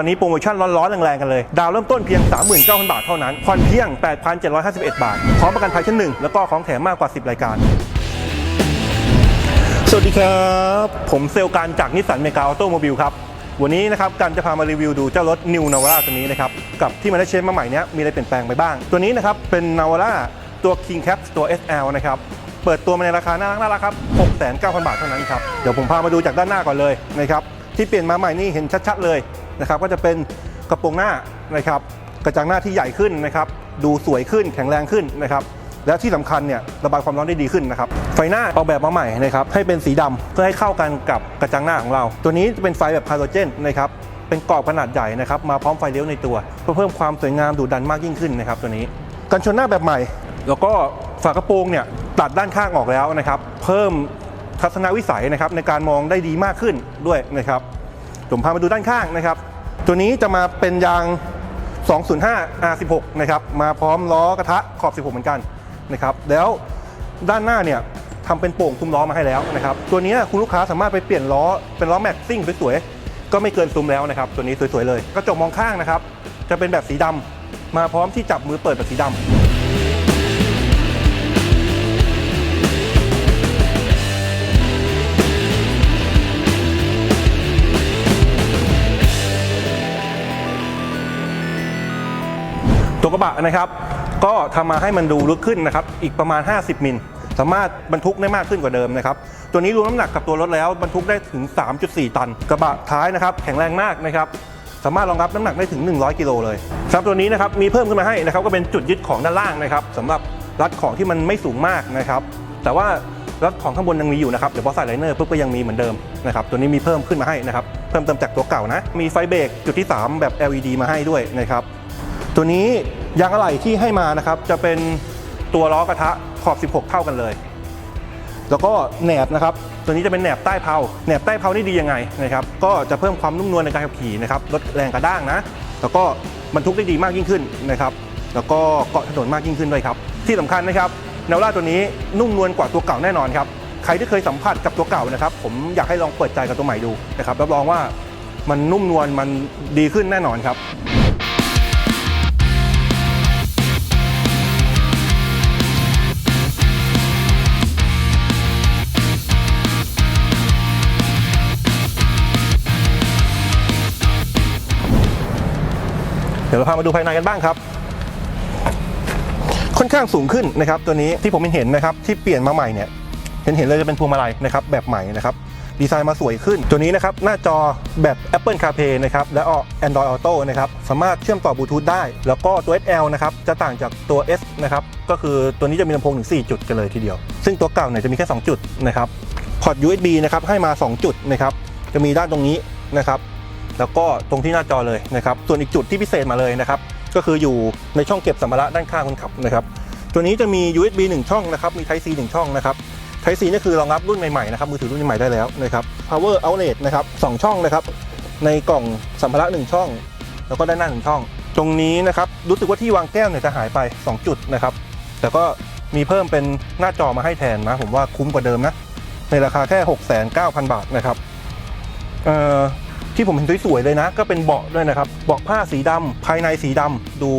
ตอนนี้โปรโมชั่นร้อนๆแรงๆกันเลย ดาวเริ่มต้นเพียง 39,000 บาทเท่านั้นผ่อนเพียง 8,751 บาท พร้อมประกันภัยชั้นหนึ่งแล้วก็ของแถมมากกว่า 10 รายการสวัสดีครับ ผมเซลลการจากนิสสันเมกาออโตโมบิลครับ วันนี้นะครับการจะพามารีวิวดูเจ้ารถ New Navara ตัวนี้นะครับ กับที่มันได้เชนมาใหม่เนี้ยมีอะไรเปลี่ยนแปลงไปบ้าง ตัวนี้นะครับ เป็น Navara ตัว King Cap ตัว SL นะครับ เปิดตัวมาในราคาน่ารักน่ารักครับ 6,900 บาทเท่านั้นครับ เดี๋ยวผมพามาดูจากด้านหน้าก่อนเลยนะครับ ที่เปลี่ยนมาใหม่นี่เห็นชัดๆเลย นะครับก็จะเป็นกระโปรงหน้านะครับกระจังหน้าที่ใหญ่ขึ้นนะครับดูสวยขึ้นแข็งแรงขึ้นนะครับแล้วที่สำคัญเนี่ยระบายความร้อนได้ดีขึ้นนะครับไฟหน้าออกแบบมาใหม่นะครับให้เป็นสีดำเพื่อให้เข้ากันกับกระจังหน้าของเรา ตัวนี้จะเป็นไฟแบบไฮาโลเจนนะครับเป็นกรอบขนาดใหญ่นะครับมาพร้อมไฟเลี้ยวในตัว เพื่อเพิ่มความสวยงามดูดันมากยิ่งขึ้นนะครับตัวนี้กันชนหน้าแบบใหม่ แล้วก็ฝากระโปรงเนี่ยตัดด้านข้างออกแล้วนะครับเพิ่มทัศนวิสัยนะครับในการมองได้ดีมากขึ้นด้วยนะครับผมพามาดูด้านข้างนะครับ ตัวนี้จะมาเป็นยาง 205 R16 นะครับ มาพร้อมล้อกระทะขอบ 16 เหมือนกันนะครับ แล้วด้านหน้าเนี่ยทำเป็นโป่งซุ้มล้อมาให้แล้วนะครับ ตัวนี้คุณลูกค้าสามารถไปเปลี่ยนล้อเป็นล้อแม็กซิ่งสวยๆ ก็ไม่เกินซุ้มแล้วนะครับ ตัวนี้สวยๆเลย กระจกมองข้างนะครับ จะเป็นแบบสีดำมาพร้อมที่จับมือเปิดแบบสีดำ ตัวกระบะนะครับ ก็ทำมาให้มันดูลึกขึ้นนะครับ อีกประมาณ 50 มิล สามารถบรรทุกได้มากขึ้นกว่าเดิมนะครับ ตัวนี้รวมน้ำหนักกับตัวรถแล้วบรรทุกได้ถึง 3.4 ตัน กระบะท้ายนะครับ แข็งแรงมากนะครับสามารถรองรับน้ำหนักได้ถึง 100 กิโลเลยสำหรับตัวนี้นะครับมีเพิ่มขึ้นมาให้นะครับก็เป็นจุดยึดของด้านล่างนะครับสำหรับรัดของที่มันไม่สูงมากนะครับ แต่ว่ารัดของข้างบนยังมีอยู่นะครับเดี๋ยวพอใส่ไลเนอร์ปุ๊บก็ยังมีเหมือนเดิมนะครับตัวนี้มีเพิ่มขึ้นมาให้นะครับเพิ่มเติมจากตัวเก่านะ มีไฟเบรกจุดที่ 3 แบบ LED มาให้ด้วยนะครับตัวนี้ ยางอะไหล่ที่ให้มานะครับ จะเป็นตัวล้อกระทะขอบ 16 เท่ากันเลย แล้วก็แหนบนะครับ ตัวนี้จะเป็นแหนบใต้เพลาแหนบใต้เพลานี่ดียังไงนะครับ ก็จะเพิ่มความนุ่มนวลในการขับขี่นะครับลดแรงกระด้างนะ แล้วก็บรรทุกได้ดีมากยิ่งขึ้นนะครับ แล้วก็เกาะถนนมากยิ่งขึ้นด้วยครับ ที่สำคัญนะครับแนวล่าตัวนี้นุ่มนวลกว่าตัวเก่าแน่นอนครับ ใครที่เคยสัมผัสกับตัวเก่านะครับ ผมอยากให้ลองเปิดใจกับตัวใหม่ดูนะครับ รับรองว่ามันนุ่มนวลมันดีขึ้นแน่นอนครับ ดี๋ยวเราพามาดูภายในกันบ้างครับ ค่อนข้างสูงขึ้นนะครับตัวนี้ที่ผมเห็นนะครับที่เปลี่ยนมาใหม่เนี่ยเห็นเห็นเลยจะเป็นพวงมาลัยนะครับแบบใหม่นะครับดีไซน์มาสวยขึ้น ตัวนี้นะครับหน้าจอแบบ Apple CarPlay นะครับและก็ Android Auto นะครับสามารถเชื่อมต่อบลูทูธได้ แล้วก็ตัว SL นะครับจะต่างจากตัว S นะครับก็คือตัวนี้จะมีลำโพงถึง 4 จุดกันเลยทีเดียว ซึ่งตัวเก่าเนี่ยจะมีแค่ 2 จุดนะครับพอร์ต USB นะครับให้มา 2 จุดนะครับจะมีด้านตรงนี้นะครับ แล้วก็ตรงที่หน้าจอเลยนะครับ ส่วนอีกจุดที่พิเศษมาเลยนะครับ ก็คืออยู่ในช่องเก็บสัมภาระด้านข้างคนขับนะครับ ตัวนี้จะมี USB 1 ช่องนะครับ มี Type C 1 ช่องนะครับ Type C นี่คือรองรับรุ่นใหม่ๆนะครับ มือถือรุ่นใหม่ได้แล้วนะครับ Power Outlet นะครับ2ช่องนะครับ ในกล่องสัมภาระ 1 ช่อง แล้วก็ด้านหน้า 1 ช่อง ตรงนี้นะครับรู้สึกว่าที่วางแก้วเนี่ยจะหายไป 2 จุดนะครับ แต่ก็มีเพิ่มเป็นหน้าจอมาให้แทนนะผมว่าคุ้มกว่าเดิมนะในราคาแค่ 6,900บาทนะครับเอ่อ ที่ผมเห็นสวยๆเลยนะ ก็เป็นเบาะด้วยนะครับเบาะผ้าสีดำภายในสีดำดู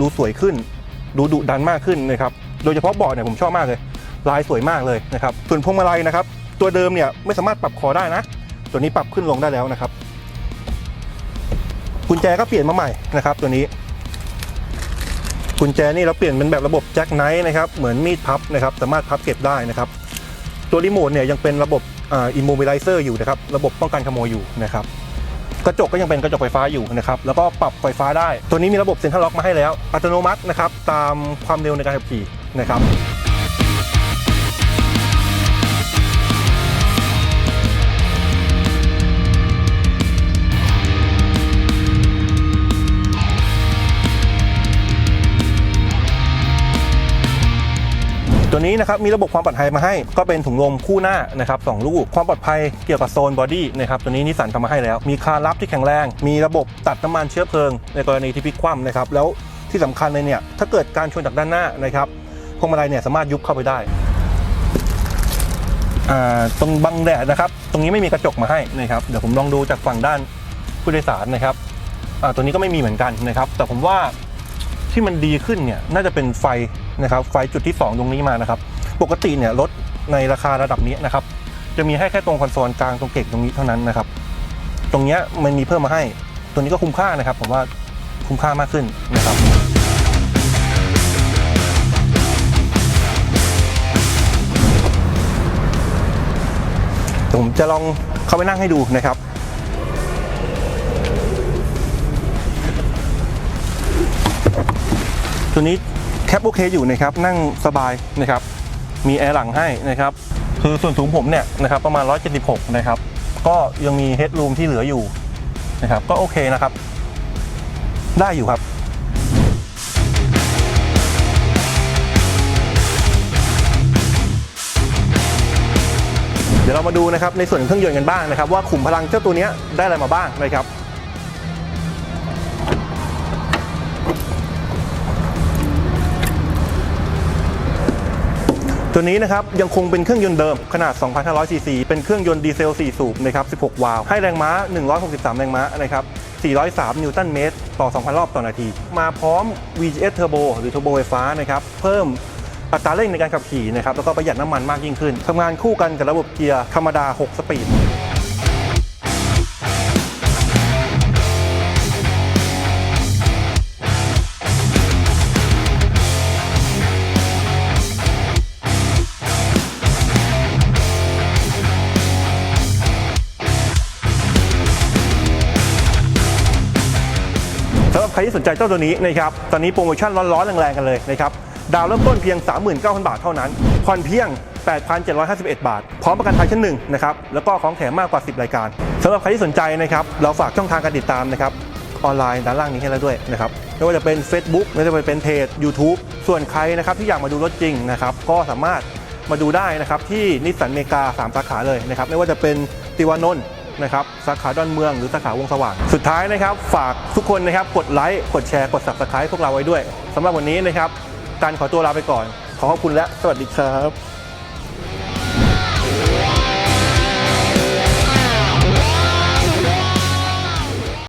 ดูสวยขึ้น ดูดุดันมากขึ้นนะครับโดยเฉพาะเบาะเนี่ยผมชอบมากเลย ลายสวยมากเลยนะครับส่วนพวงมาลัยนะครับตัวเดิมเนี่ยไม่สามารถปรับคอได้นะ ตัวนี้ปรับขึ้นลงได้แล้วนะครับกุญแจก็เปลี่ยนมาใหม่นะครับตัวนี้กุญแจนี่เราเปลี่ยนเป็นแบบระบบแจ็คไนท์นะครับเหมือนมีดพับนะครับสามารถพับเก็บได้นะครับตัวรีโมทเนี่ยยังเป็นระบบอิมโมบิลิเซอร์อยู่นะครับระบบป้องกันขโมยอยู่นะครับ กระจกก็ยังเป็นกระจกไฟฟ้าอยู่นะครับแล้วก็ปรับไฟฟ้าได้ ตัวนี้มีระบบเซ็นทรัลล็อกมาให้แล้ว อัตโนมัตินะครับตามความเร็วในการขับขี่นะครับ ตัวนี้นะครับมีระบบความปลอดภัยมาให้ ก็เป็นถุงลมคู่หน้านะครับสองลูก ความปลอดภัยเกี่ยวกับโซนบอดี้นะครับตัวนี้นิสสันทำมาให้แล้ว มีคาร์ลับที่แข็งแรง มีระบบตัดน้ำมันเชื้อเพลิง ในกรณีที่พลิกคว่ำนะครับแล้วที่สำคัญเลยเนี่ยถ้าเกิดการชนจากด้านหน้านะครับพวงมาลัยเนี่ยสามารถยุบเข้าไปได้ตรงบังแดดนะครับ ตรงนี้ไม่มีกระจกมาให้นะครับ เดี๋ยวผมลองดูจากฝั่งด้านผู้โดยสารนะครับตัวนี้ก็ไม่มีเหมือนกันนะครับ แต่ผมว่า ที่มันดีขึ้นเนี่ยน่าจะเป็นไฟนะครับไฟจุดที่ 2 ตรงนี้มานะครับ ปกติเนี่ยรถในราคาระดับนี้นะครับ จะมีให้แค่ตรงคอนโซลกลางตรงเก่งตรงนี้เท่านั้นนะครับ ตรงเนี้ยมันมีเพิ่มมาให้ตัวนี้ก็คุ้มค่านะครับ ผมว่าคุ้มค่ามากขึ้นนะครับผมจะลองเข้าไปนั่งให้ดูนะครับ ตัวนี้แคปโอเคอยู่นะครับนั่งสบายนะครับมีแอร์หลังให้นะครับคือส่วนสูงผมเนี่ยนะครับประมาณ 176 นะครับ ก็ยังมีเฮดรูมที่เหลืออยู่นะครับก็โอเคนะครับ ได้อยู่ครับเดี๋ยวเรามาดูนะครับในส่วนของเครื่องยนต์กันบ้างนะครับ ว่าขุมพลังเจ้าตัวนี้ได้อะไรมาบ้างนะครับ ตัวนี้นะครับยังคงเป็นเครื่องยนต์เดิมขนาด 2,500 ซีซี เป็นเครื่องยนต์ดีเซล 4 สูบนะครับ 16 วาล์ว ให้แรงม้า 163 แรงม้านะครับ 403 นิวตันเมตร ต่อ 2,000 รอบต่อนาที มาพร้อม VGS Turbo หรือ Turbo ไฟฟ้านะครับ เพิ่มอัตราเร่งในการขับขี่นะครับ แล้วก็ประหยัดน้ำมันมากยิ่งขึ้นทำงานคู่กันกับระบบเกียร์ธรรมดา 6 สปีด ใครที่สนใจเจ้าตัวนี้นะครับ ตอนนี้โปรโมชั่นร้อนๆแรงๆกันเลยนะครับ ดาวเริ่มต้นเพียง 39,000 บาทเท่านั้นผ่อนเพียง 8,751 บาท พร้อมประกันภัยชั้นหนึ่งนะครับ แล้วก็ของแถมมากกว่า 10 รายการสำหรับใครที่สนใจนะครับ เราฝากช่องทางการติดตามนะครับออนไลน์ด้านล่างนี้ให้แล้วด้วยนะครับไม่ว่าจะเป็น Facebook ไม่ว่าจะเป็นเพจ YouTube ส่วนใครนะครับที่อยากมาดูรถจริงนะครับก็สามารถมาดูได้นะครับที่นิสสันเมกา3สาขาเลยนะครับไม่ว่าจะเป็นติวานนท์ นะครับสาขาดอนเมืองหรือสาขาวงสว่าง สุดท้ายนะครับฝากทุกคนนะครับกดไลค์กดแชร์กด subscribe พวกเราไว้ด้วยสำหรับวันนี้นะครับการขอตัวลาไปก่อน ขอขอบคุณและสวัสดีครับ